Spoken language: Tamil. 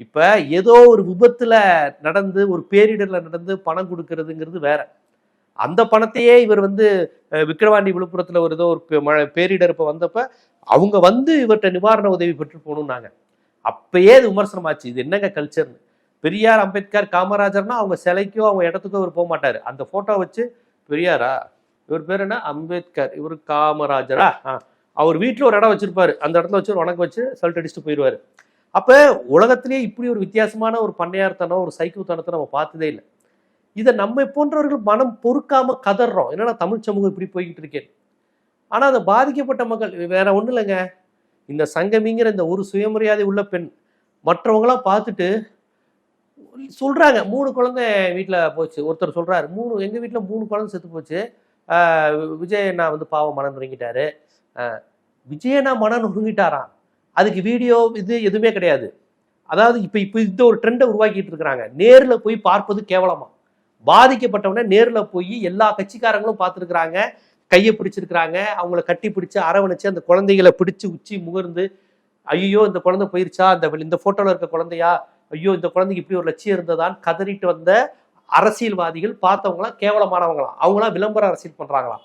இப்போ ஏதோ ஒரு விபத்தில் நடந்து ஒரு பேரிடரில் நடந்து பணம் கொடுக்கறதுங்கிறது வேற. அந்த பணத்தையே இவர் வந்து விக்கிரவாண்டி விழுப்புரத்தில் ஒரு ஏதோ ஒரு மழை பேரிடர் இப்போ வந்தப்ப அவங்க வந்து இவர்கிட்ட நிவாரண உதவி பெற்று போகணும்னாங்க. அப்பயே இது விமர்சனமாச்சு. இது என்னங்க கல்ச்சர்னு பெரியார் அம்பேத்கர் காமராஜர்னா அவங்க சிலைக்கோ அவங்க இடத்துக்கோ இவர் போக மாட்டார். அந்த ஃபோட்டோ வச்சு பெரியாரா இவர் பேர் என்ன? அம்பேத்கர். இவர் காமராஜரா? ஆ. அவர் வீட்டில் ஒரு இடம் வச்சிருப்பாரு. அந்த இடத்துல வச்சு ஒரு வச்சு சல்ட் அடிச்சுட்டு போயிடுவாரு அப்போ உலகத்திலேயே இப்படி ஒரு வித்தியாசமான ஒரு பண்ணையார்த்தனம் ஒரு சைக்கிள்தனத்தை நம்ம பார்த்ததே இல்லை. இதை நம்ம போன்றவர்கள் மனம் பொறுக்காம கதறோம் என்னன்னா தமிழ் சமூகம் இப்படி போய்கிட்டு இருக்கேன் ஆனால் அந்த பாதிக்கப்பட்ட மக்கள் வேற ஒன்றும் இல்லைங்க. இந்த சங்கமிங்கிற இந்த ஒரு சுயமரியாதை உள்ள பெண் மற்றவங்களாம் பார்த்துட்டு சொல்கிறாங்க மூணு குழந்தை வீட்டில் போச்சு. ஒருத்தர் சொல்கிறாரு மூணு எங்கள் வீட்டில் மூணு குழந்தை செத்து போச்சு. விஜய் அண்ணா வந்து பாவம் மனம் நுறுங்கிட்டாரு. விஜய் அண்ணா மனம் நுறுங்கிட்டாரான் அதுக்கு வீடியோ இது எதுவுமே கிடையாது. அதாவது இப்போ இப்போ இந்த ஒரு ட்ரெண்டை உருவாக்கிட்டு இருக்கிறாங்க. நேரில் போய் பார்ப்பது கேவலமா? பாதிக்கப்பட்டவனே நேரில் போய் எல்லா கட்சிக்காரங்களும் பார்த்துருக்குறாங்க. கையை பிடிச்சிருக்கிறாங்க. அவங்கள கட்டி பிடிச்சி அரவணைச்சு அந்த குழந்தைகளை பிடிச்சி உச்சி முகர்ந்து ஐயோ இந்த குழந்தை போயிருச்சா? அந்த இந்த ஃபோட்டோவில் இருக்க குழந்தையா? ஐயோ இந்த குழந்தைக்கு இப்படி ஒரு லட்சியம் இருந்ததான்னு கதறிட்டு வந்த அரசியல்வாதிகள் பார்த்தவங்களாம் கேவலமானவங்களாம். அவங்களாம் விளம்பர அரசியல் பண்ணுறாங்களாம்